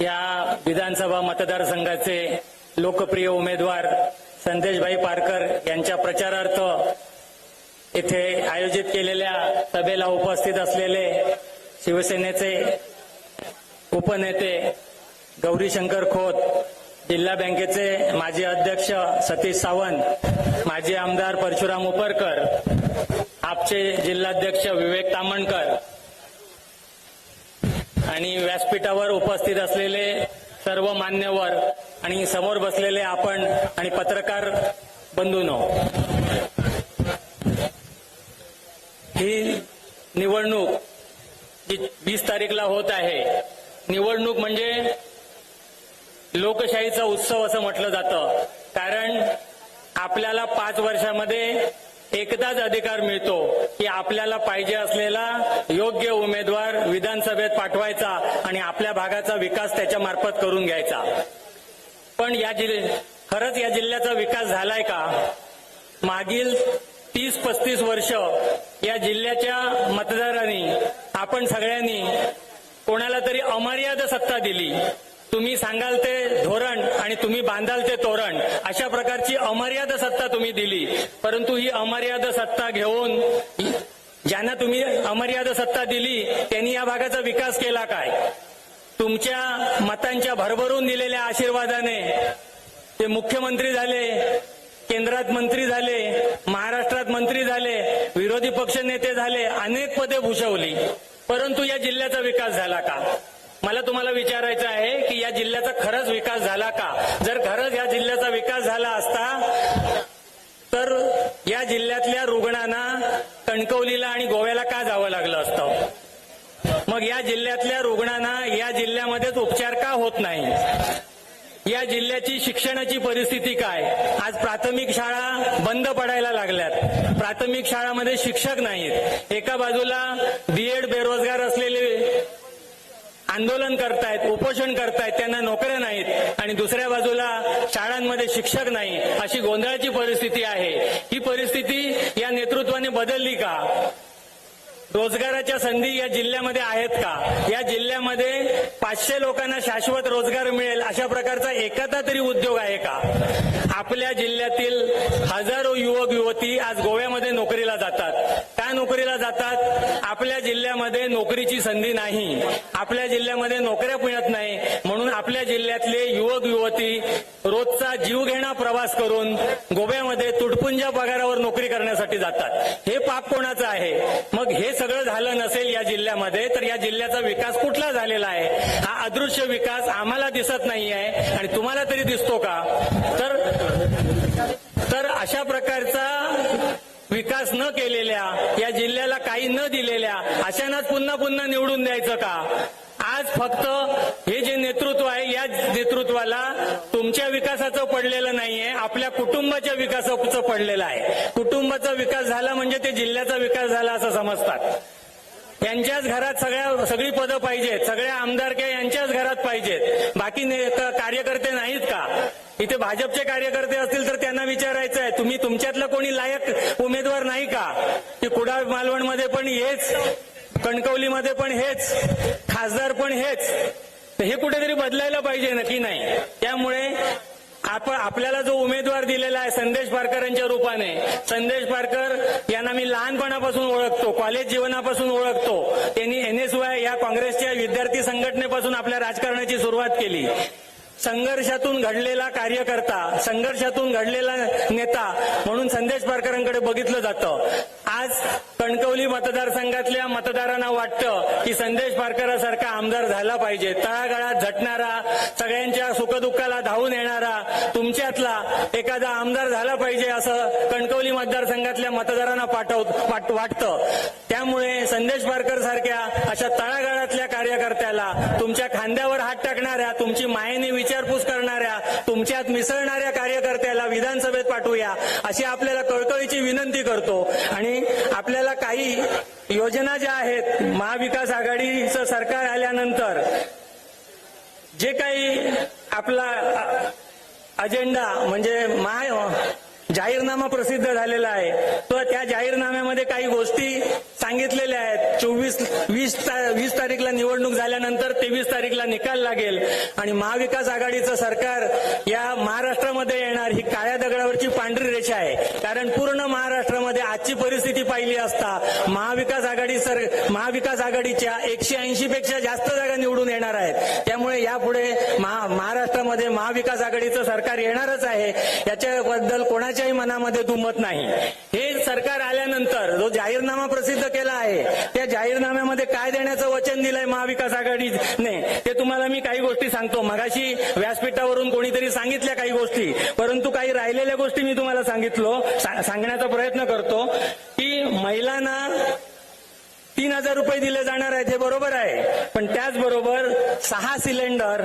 या विधानसभा मतदारसंघाचे लोकप्रिय उमेदवार संदेशभाई पारकर यांच्या प्रचारार्थ येथे आयोजित केलेल्या सभेला उपस्थित असलेले शिवसेनेचे उपनेते गौरीशंकर खोत जिल्हा बँकेचे माजी अध्यक्ष सतीश सावंत माजी आमदार परशुराम उपरकर आपचे जिल्हाध्यक्ष विवेक तामणकर आणि व्यासपीठावर उपस्थित असलेले सर्व मान्यवर आणि समोर बसलेले आपण आणि पत्रकार बंधूनो ही निवडणूक जी वीस तारीखला होत आहे निवडणूक म्हणजे लोकशाहीचा उत्सव असं म्हटलं जातं. कारण आपल्याला पाच वर्षामध्ये एकदाच अधिकार मिळतो. की आपल्याला पाहिजे असलेला योग्य उमेदवार विधानसभेत पाठवायचा आणि आपल्या भागाचा विकास त्याच्या मार्फत करून घ्यायचा. पण या जिल्ह्या खरंच या जिल्ह्याचा विकास झालाय का? मागील तीस पस्तीस वर्ष या जिल्ह्याच्या मतदारांनी आपण सगळ्यांनी कोणाला तरी अमर्याद सत्ता दिली. तुम्ही सांगाल ते धोरण आणि तुम्ही बांधाल ते तोरण अशा प्रकारची अमर्याद सत्ता तुम्ही दिली. परंतु ही अमर्याद सत्ता घेऊन ज्यांना तुम्ही अमर्याद सत्ता दिली त्यांनी या भागाचा विकास केला काय? तुमच्या मतांच्या भरभरून दिलेल्या आशीर्वादाने ते मुख्यमंत्री झाले केंद्रात मंत्री झाले महाराष्ट्रात मंत्री झाले विरोधी पक्ष नेते झाले अनेक पदे भूषवली. परंतु या जिल्ह्याचा विकास झाला का? मला तुम्हाला विचारायचं आहे की या जिल्ह्याचा खरंच विकास झाला का? जर खरंच या जिल्ह्याचा विकास झाला असता तर या जिल्ह्यातल्या रुग्णांना कणकवलीला आणि गोव्याला का जावं लागलं असतं? मग या जिल्ह्यातल्या रुग्णांना या जिल्ह्यामध्येच उपचार का होत नाही? या जिल्ह्याची शिक्षणाची परिस्थिती काय? आज प्राथमिक शाळा बंद पडायला लागल्यात. प्राथमिक शाळामध्ये शिक्षक नाहीत. एका बाजूला बीएड बेरोजगार असलेले आंदोलन करतायत उपोषण करतायत त्यांना नोकऱ्या नाहीत आणि दुसऱ्या बाजूला शाळांमध्ये शिक्षक नाही अशी गोंधळाची परिस्थिती आहे. ही परिस्थिती या नेतृत्वाने बदलली का? रोजगाराच्या संधी या जिल्ह्यामध्ये आहेत का? या जिल्ह्यामध्ये पाचशे लोकांना शाश्वत रोजगार मिळेल अशा प्रकारचा एखादा तरी उद्योग आहे का? आपल्या जिल्ह्यातील हजारो युवक युवती आज गोव्यामध्ये नोकरीला जातात. का नोकरीला जातात. आपल्या जिल्ह्यामध्ये नोकरीची संधी नाही. आपल्या जिल्ह्यामध्ये नोकऱ्या मिळत नाही. म्हणून आपल्या जिल्ह्यातले युवक युवती रोजचा जीवघेणा प्रवास करून गोव्यामध्ये तुटपुंजा पगारावर नोकरी करण्यासाठी जातात. हे पाप कोणाचं आहे? मग हे सगळं झालं नसेल या जिल्ह्यामध्ये तर या जिल्ह्याचा विकास कुठला झालेला आहे? हा अदृश्य विकास आम्हाला दिसत नाही आहे आणि तुम्हाला तरी दिसतो का? तर तर अशा प्रकारचा विकास न केलेल्या या जिल्ह्याला काही न दिलेल्या अशांनाच पुन्हा पुन्हा निवडून द्यायचं का? आज फक्त हे जे नेतृत्व आहे या नेतृत्वाला तुमच्या विकासाचं पडलेलं नाहीये आपल्या कुटुंबाच्या विकासाचं पडलेलं आहे. कुटुंबाचा विकास झाला म्हणजे ते जिल्ह्याचा विकास झाला असं समजतात. यांच्याच घरात सगळ्या सगळी पदं पाहिजेत सगळ्या आमदारक्या यांच्याच घरात पाहिजेत. बाकी ने- कार्यकर्ते नाहीत का? इथे भाजपचे कार्यकर्ते असतील तर त्यांना विचारायचं आहे. तुम्ही तुमच्यातलं कोणी लायक उमेदवार नाही का? की कुडाळ मालवणमध्ये पण हेच कणकवलीमध्ये पण हेच खासदार पण हेच. तर हे कुठेतरी बदलायला पाहिजे नक्की नाही. त्यामुळे आपण आपल्याला जो उमेदवार दिलेला आहे संदेश पारकर यांच्या रूपाने संदेश पारकर यांना मी लहानपणापासून ओळखतो कॉलेज जीवनापासून ओळखतो. त्यांनी एनएसवाय या काँग्रेसच्या विद्यार्थी संघटनेपासून आपल्या राजकारणाची सुरुवात केली. संघर्षातून घडलेला कार्यकर्ता संघर्षातून घडलेला नेता म्हणून संदेश पारकरांकडे बघितलं जातं. आज कणकवली मतदारसंघातल्या मतदारांना वाटतं की संदेश पारकरासारखा आमदार झाला पाहिजे. तळागाळात झटणारा सगळ्यांच्या सुखदुःखाला धावून येणारा तुमच्यातला एखादा आमदार झाला पाहिजे असं कणकवली मतदारसंघातल्या मतदारांना पाठव वाटतं. त्यामुळे संदेश पारकर सारख्या अशा तळागाळातल्या कार्यकर्त्याला तुमच्या खांद्यावर हात टाकणाऱ्या तुमची मायेने विचारपूस करणाऱ्या तुमच्यात मिसळणाऱ्या विधानसभेत पाठवूया अशी आपल्याला कळकळीची विनंती करतो. आणि आपल्याला काही योजना ज्या आहेत महाविकास आघाडीचं सरकार आल्यानंतर जे काही आपला अजेंडा म्हणजे महा जाहीरनामा प्रसिद्ध झालेला आहे तो त्या जाहीरनाम्यामध्ये काही गोष्टी सांगितलेल्या आहेत. चोवीस वीस ता- वीस तारीखला निवडणूक झाल्यानंतर तेवीस तारीखला निकाल लागेल. आणि महाविकास आघाडीचं सरकार या महाराष्ट्रामध्ये येणार ही काळ्या दगडावरची पांढरी रेषा आहे. कारण पूर्ण महाराष्ट्रामध्ये आजची परिस्थिती पाहिली असता महाविकास आघाडी सर महाविकास आघाडीच्या एकशे ऐंशी पेक्षा जास्त जागा निवडून येणार आहेत. त्यामुळे यापुढे महा महाराष्ट्रामध्ये महाविकास आघाडीचं सरकार येणारच आहे. याच्याबद्दल कोणाच्याही मनामध्ये दुमत नाही. हे सरकार आल्यानंतर जो जाहीरनामा प्रसिद्ध केला आहे त्या जाहीरनाम्यामध्ये काय देण्याचं वचन दिलंय महाविकास आघाडीने ते तुम्हाला मी काही गोष्टी सांगतो. मगाशी व्यासपीठावरून कोणीतरी सांगितल्या काही गोष्टी परंतु काही राहिलेल्या गोष्टी मी तुम्हाला सांगितलो. सांगण्याचा प्रयत्न करतो की महिलांना तीन हजार रुपये दिले जाणार आहेत हे बरोबर आहे. पण त्याचबरोबर सहा सिलेंडर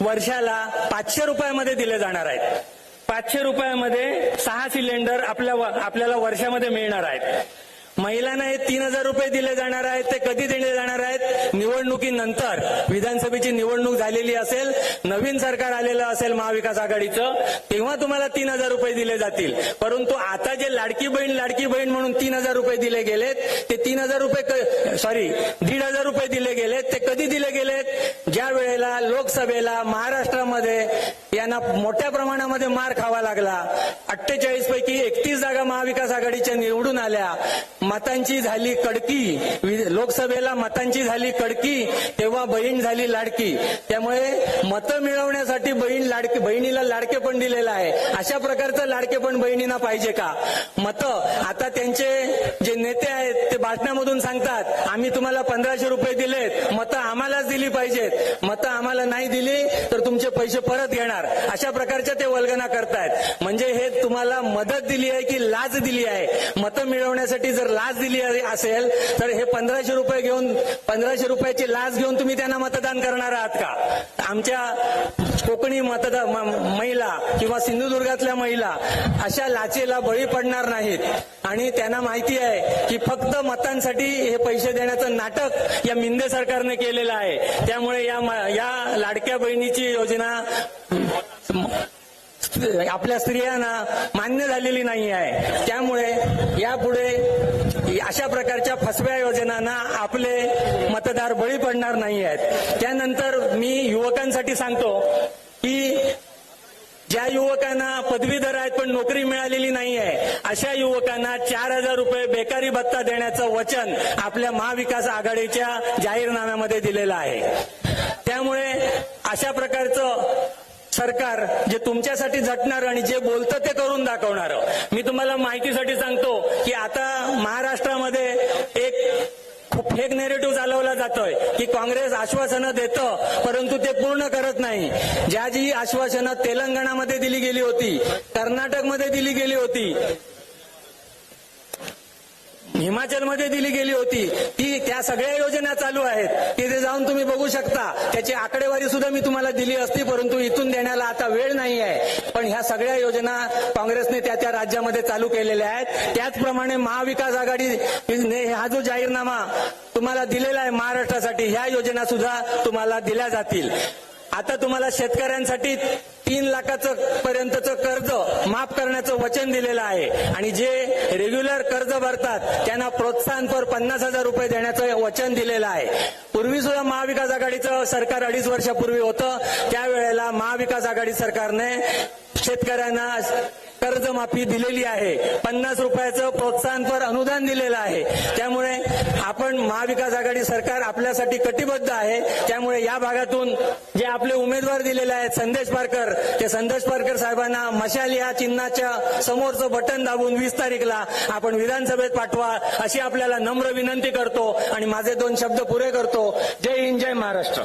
वर्षाला पाचशे रुपयामध्ये दिले जाणार आहेत. पाचशे रुपयामध्ये सहा सिलेंडर आपल्या आपल्याला वर्षामध्ये मिळणार आहेत. महिलांना हे तीन हजार रुपये दिले जाणार आहेत ते कधी दिले जाणार आहेत? निवडणुकीनंतर विधानसभेची निवडणूक झालेली असेल नवीन सरकार आलेलं असेल महाविकास आघाडीचं तेव्हा तुम्हाला तीन हजार रुपये दिले जातील. परंतु आता जे लाडकी बहीण लाडकी बहीण म्हणून तीन हजार रुपये दिले गेलेत ते तीन हजार रुपये सॉरी दीड हजार रुपये दिले गेलेत ते कधी दिले गेलेत? ज्या वेळेला लोकसभेला महाराष्ट्रामध्ये यांना मोठ्या प्रमाणामध्ये मार खावा लागला. अठ्ठेचाळीस पैकी एकतीस जागा महाविकास आघाडीच्या निवडून आल्या. मतांची झाली कडकी. वि- लोकसभेला मतांची झाली कडकी तेव्हा बहीण झाली लाडकी. त्यामुळे मतं मिळवण्यासाठी बहीण लाडकी बहिणीला लाडके पण दिलेलं आहे. अशा प्रकारचं लाडके पण बहिणींना पाहिजे का? मतं आता त्यांचे जे नेते आहेत भाषणामधून सांगतात आम्ही तुम्हाला पंधराशे रुपये दिलेत. मतं आम्हालाच दिली पाहिजेत. मतं आम्हाला नाही दिली तर तुमचे पैसे परत घेणार अशा प्रकारच्या ते वल्गना करतायत. म्हणजे हे तुम्हाला मदत दिली आहे की लाच दिली आहे? मतं मिळवण्यासाठी जर लाच दिली असेल तर हे पंधराशे रुपये घेऊन पंधराशे रुपयाची लाच घेऊन तुम्ही त्यांना मतदान करणार आहात का? आमच्या कोकणी मतदार म- महिला किंवा सिंधुदुर्गातल्या महिला अशा लाचेला बळी पडणार नाहीत. आणि त्यांना माहिती आहे की फक्त मतांसाठी हे पैसे देण्याचं नाटक या मिंदे सरकारने केलेलं आहे. त्यामुळे या या लाडक्या बहिणीची योजना आपल्या स्त्रियांना मान्य झालेली नाही आहे. त्यामुळे यापुढे अशा प्रकारच्या फसव्या योजनांना आपले मतदार बळी पडणार नाही आहेत. त्यानंतर मी युवकांसाठी सांगतो की ज्या युवकांना पदवीधर आहेत पण नोकरी मिळालेली नाही आहे अशा युवकांना चार हजार रुपये बेकारी भत्ता देण्याचं वचन आपल्या महाविकास आघाडीच्या जाहीरनाम्यामध्ये दिलेलं आहे. त्यामुळे अशा प्रकारचं सरकार जे तुमच्यासाठी झटणार आणि जे बोलतं ते करून दाखवणार. मी तुम्हाला माहितीसाठी सांगतो की आता महाराष्ट्रामध्ये एक फेक नेरेटिव्ह चालवला जातोय की काँग्रेस आश्वासनं देतं परंतु ते पूर्ण करत नाही. ज्या जी आश्वासनं तेलंगणामध्ये दिली गेली होती कर्नाटकमध्ये दिली गेली होती हिमाचलमध्ये दिली गेली होती. ती त्या सगळ्या योजना चालू आहेत. तिथे जाऊन तुम्ही बघू शकता. त्याची आकडेवारी सुद्धा मी तुम्हाला दिली असती परंतु इथून देण्याला आता वेळ नाही आहे. पण ह्या सगळ्या योजना काँग्रेसने त्या त्या राज्यामध्ये चालू केलेल्या आहेत. त्याचप्रमाणे महाविकास आघाडीने हा जो जाहीरनामा तुम्हाला दिलेला आहे महाराष्ट्रासाठी ह्या योजना सुद्धा तुम्हाला दिल्या जातील. आता तुम्हाला शेतकऱ्यांसाठी तीन लाखाचं पर्यंतचं कर्ज माफ करण्याचं वचन दिलेलं आहे. आणि जे रेग्युलर कर्ज भरतात त्यांना प्रोत्साहनपर पन्नास हजार रुपये देण्याचं वचन दिलेलं आहे. पूर्वी सुद्धा महाविकास आघाडीचं सरकार अडीच वर्षापूर्वी होतं. त्यावेळेला महाविकास आघाडी सरकारने शेतकऱ्यांना कर्जमाफी दिलेली आहे. पन्नास रुपयाचं प्रोत्साहनपर अनुदान दिलेलं आहे. त्यामुळे आपण महाविकास आघाडी सरकार आपल्यासाठी कटिबद्ध आहे. त्यामुळे या भागातून जे आपले उमेदवार दिलेले आहेत संदेश पारकर ते संदेश पारकर साहेबांना मशाल या चिन्हाच्या समोरचं बटन दाबून वीस तारीखला आपण विधानसभेत पाठवा अशी आपल्याला नम्र विनंती करतो आणि माझे दोन शब्द पुरे करतो. जय हिंद जय महाराष्ट्र.